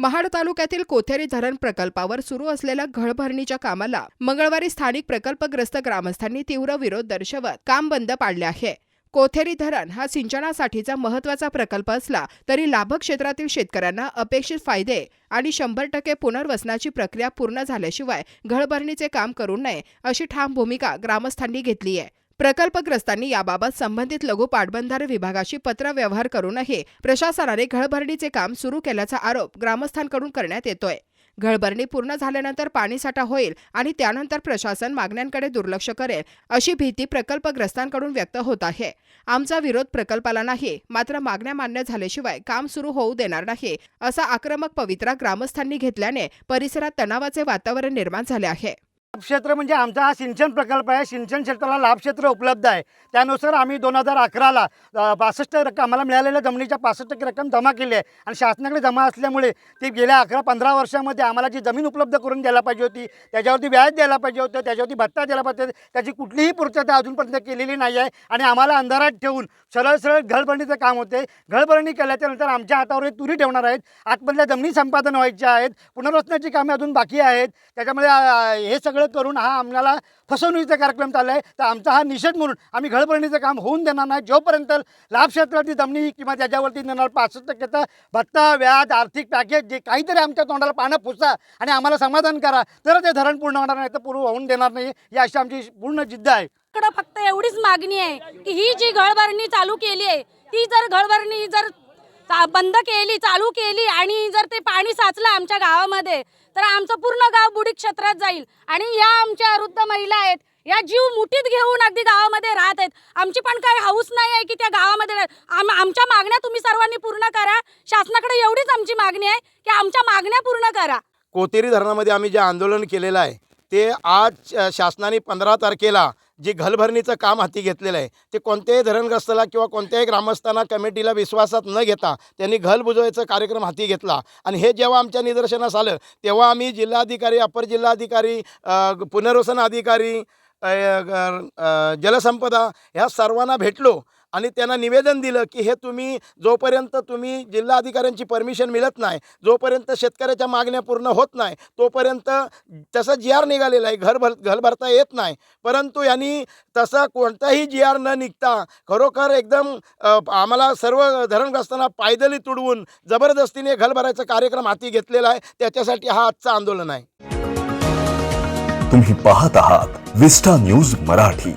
महाड तालुक्यातील कोथेरी धरण प्रकल्पावर सुरू असलेल्या घळभरणीच्या कामाला मंगळवारी स्थानिक प्रकल्पग्रस्त ग्रामस्थांनी तीव्र विरोध दर्शवत काम बंद पाडले आहे. कोथेरी धरण हा सिंचनासाठीचा महत्त्वाचा प्रकल्प असला तरी लाभक क्षेत्रातील शेतकऱ्यांना अपेक्षित फायदे आणि शंभर टक्के पुनर्वसनाची प्रक्रिया पूर्ण झाल्याशिवाय घळभरणीचे काम करू नये अशी ठाम भूमिका ग्रामस्थांनी घेतली आहे. प्रकल्पग्रस्तांनी याबाबत संबंधित लघु पाटबंधारे विभागाशी पत्रव्यवहार करूनही प्रशासनाने घळभरणीचे काम सुरू केल्याचा आरोप ग्रामस्थांकडून करण्यात येतोय. घळभरणी पूर्ण झाल्यानंतर पाणीसाठा होईल आणि त्यानंतर प्रशासन मागण्यांकडे दुर्लक्ष करेल अशी भीती प्रकल्पग्रस्तांकडून व्यक्त होत आहे. आमचा विरोध प्रकल्पाला नाही मात्र मागण्या मान्य झाल्याशिवाय काम सुरू होऊ देणार नाही असा आक्रमक पवित्रा ग्रामस्थांनी घेतल्याने परिसरात तणावाचे वातावरण निर्माण झाले आहे. क्षेत्र म्हणजे आमचा हा सिंचन प्रकल्प आहे. सिंचन क्षेत्राला लाभक्षेत्र उपलब्ध आहे. त्यानुसार आम्ही दोन हजार अकराला पासष्ट रक्कम आम्हाला मिळालेल्या जमिनीच्या पासष्ट टक्के रक्कम जमा केली आहे. आणि शासनाकडे जमा असल्यामुळे ती गेल्या अकरा पंधरा वर्षामध्ये आम्हाला जी जमीन उपलब्ध करून द्यायला पाहिजे होती त्याच्यावरती व्याज द्यायला पाहिजे होतं त्याच्यावरती भत्ता द्यायला पाहिजे त्याची कुठलीही पूर्तता अजूनपर्यंत केलेली नाही आहे. आणि आम्हाला अंधारात ठेवून सरळ सरळ घळभरणीचं काम होते. घळभरणी केल्याच्यानंतर आमच्या हातावर तुरी ठेवणार आहेत. आतमधल्या जमिनी संपादन व्हायच्या आहेत. पुनर्वसनाची कामे अजून बाकी आहेत. त्याच्यामुळे हे सगळं करून हा आम्हाला फसवणुकीचा कार्यक्रम चालला आहे तर आमचा हा निषेध म्हणून आम्ही घळभरणीचं काम होऊन देणार नाही. जोपर्यंत लाभ क्षेत्रातली जमिनी किंवा त्याच्यावरती देणार पासष्ट टक्क्याचा भत्ता व्याज आर्थिक पॅकेज जे काहीतरी आमच्या तोंडाला पानं पुसा आणि आम्हाला समाधान करा तर ते धरण पूर्ण होणार नाही तर पूर्ण होऊन देणार नाही. ही अशी आमची पूर्ण जिद्द आहे. फक्त एवढीच मागणी आहे की ही जी घळभरणी चालू केली आहे ती जर घळभरणी जर बंद केली चालू केली आणि जर ते पाणी साचलं आमच्या गावामध्ये तर आमचं पूर्ण गाव बुडी क्षेत्रात जाईल. आणि या आमच्या वृद्ध महिला आहेत या जीव मुठीत घेऊन अगदी गावामध्ये राहत आहेत. आमची पण काही हाऊस नाही आहे की त्या गावामध्ये राह- आम आमच्या मागण्या तुम्ही सर्वांनी पूर्ण करा. शासनाकडे एवढीच आमची मागणी आहे की आमच्या मागण्या पूर्ण करा. कोतेरी धरणामध्ये आम्ही जे आंदोलन केलेलं आहे ते आज शासनाने पंधरा तारखेला जे घलभरणीचं काम हाती घेतलेलं आहे ते कोणत्याही धरणग्रस्ताला किंवा कोणत्याही ग्रामस्थांना कमिटीला विश्वासात न घेता त्यांनी घल बुजवायचा कार्यक्रम हाती घेतला. आणि हे जेव्हा आमच्या निदर्शनास आलं तेव्हा आम्ही जिल्हाधिकारी अपर जिल्हाधिकारी पुनर्वसन अधिकारी जलसंपदा ह्या सर्वांना भेटलो. आणि त्यांना निवेदन दिलं की हे तुम्ही जोपर्यंत तुम्ही जिल्हाधिकाऱ्यांची परमिशन मिळत नाही जोपर्यंत शेतकऱ्याच्या मागण्या पूर्ण होत नाही तोपर्यंत तसं जी आर निघालेलं आहे. घर भर घर भरता येत नाही. परंतु यांनी तसा कोणताही जी आर न निघता खरोखर एकदम आम्हाला सर्व धरणग्रस्तांना पायदली तुडवून जबरदस्तीने घर भरायचा कार्यक्रम हाती घेतलेला आहे. त्याच्यासाठी हा आजचं आंदोलन आहे. तुम्ही पाहत आहात विस्टा न्यूज मराठी.